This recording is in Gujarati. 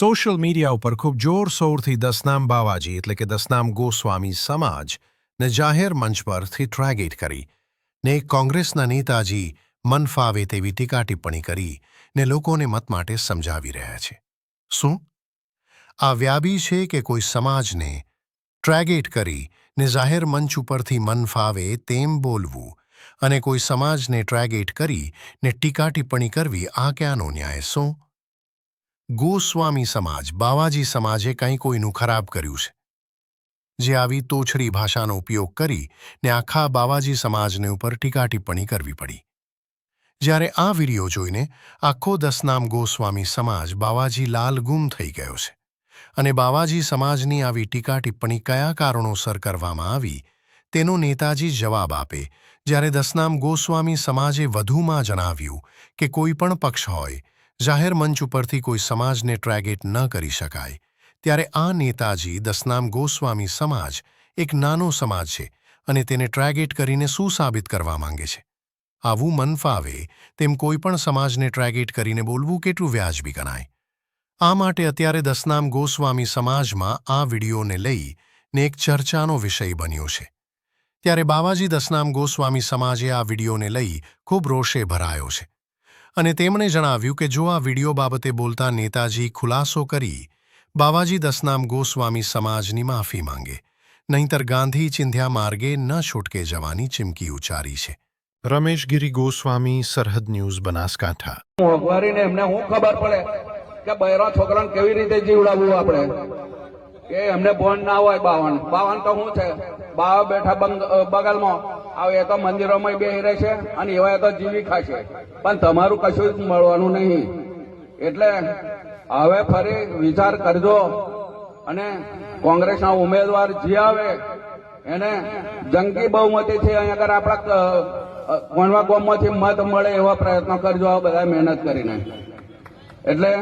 સોશિયલ મીડિયા ઉપર ખૂબ જોરશોરથી દસનામ બાવાજી એટલે કે દસનામ ગોસ્વામી સમાજ ને જાહેર મંચ પરથી ટ્રેગેટ કરી ને કોંગ્રેસના નેતાજી મન ફાવે તેવી ટીકા ટિપ્પણી કરી ને લોકોને મત માટે સમજાવી રહ્યા છે. શું? આ વ્યાબી છે કે કોઈ સમાજને ટ્રેગેટ કરી ને જાહેર મંચ ઉપરથી મન ફાવે તેમ બોલવું અને કોઈ સમાજને ટ્રેગેટ કરી ને ટીકા ટિપ્પણી કરવી આ ક્યાંનો ન્યાય? શું? ગોસ્વામી સમાજ, બાવાજી સમાજે કંઈ કોઈનું ખરાબ કર્યું છે? જે આવી તોછડી ભાષાનો ઉપયોગ કરી ને આખા બાવાજી સમાજને ઉપર ટીકા ટિપ્પણી કરવી પડી. જ્યારે આ વીડિયો જોઈને આખો દસનામ ગોસ્વામી સમાજ બાવાજી લાલ ગુમ થઈ ગયો છે અને બાવાજી સમાજની આવી ટીકા ટિપ્પણી કયા કારણોસર કરવામાં આવી, તેનો નેતાજી જવાબ આપે જ્યારે દસનામ ગોસ્વામી સમાજે વધુમાં જણાવ્યું કે કોઈ પણ પક્ષ હોય જાહેર મંચ ઉપરથી કોઈ સમાજને ટ્રેગેટ ન કરી શકાય. ત્યારે આ નેતાજી દસનામ ગોસ્વામી સમાજ એક નાનો સમાજ છે અને તેને ટ્રેગેટ કરીને શું સાબિત કરવા માંગે છે. આવું મન ફાવે તેમ કોઈ પણ સમાજને ટ્રેગેટ કરીને બોલવું કેટલું વ્યાજબી ગણાય. આ માટે અત્યારે દસનામ ગોસ્વામી સમાજમાં આ વિડીયોને લઈ ને એક ચર્ચાનો વિષય બન્યો છે. ત્યારે બાવાજી દસનામ ગોસ્વામી સમાજે આ વિડીયોને લઈ ખૂબ રોષે ભરાયો છે. અને તેમણે જણાવ્યું કે જો આ વીડિયો બાબતે બોલતા નેતાજી ખુલાસો કરી, બાવાજી દસનામ ગોસ્વામી સમાજની માફી માંગે. નહીંતર ગાંધી ચિંધ્યા માર્ગે ન છૂટકે જવાની ચીમકી ઉચ્ચારી છે. રમેશ ગિરી ગોસ્વામી, સરહદ ન્યૂઝ, બનાસકાંઠા. એમને શું ખબર પડે કે બૈરા છોકરાને કેવી રીતે જીવડાવવું આપણે? કે એમને બોન ના હોય બાવન. બાવન તો શું છે. બાવા બેઠા બંગ- બગલમાં. આવે એ તો મંદિરોમાં રહે છે અને એવા એ તો જીવી ખાશે. પણ તમારું કશું જ મળવાનું નહીં. એટલે હવે ફરી વિચાર કરજો અને કોંગ્રેસના ઉમેદવાર જે આવે, એને જંગી બહુમતીથી અહીંયા આગળ આપણા કોણવા ગામમાંથી મત મળે એવા પ્રયત્નો કરજો, આ બધા મહેનત કરીને. એટલે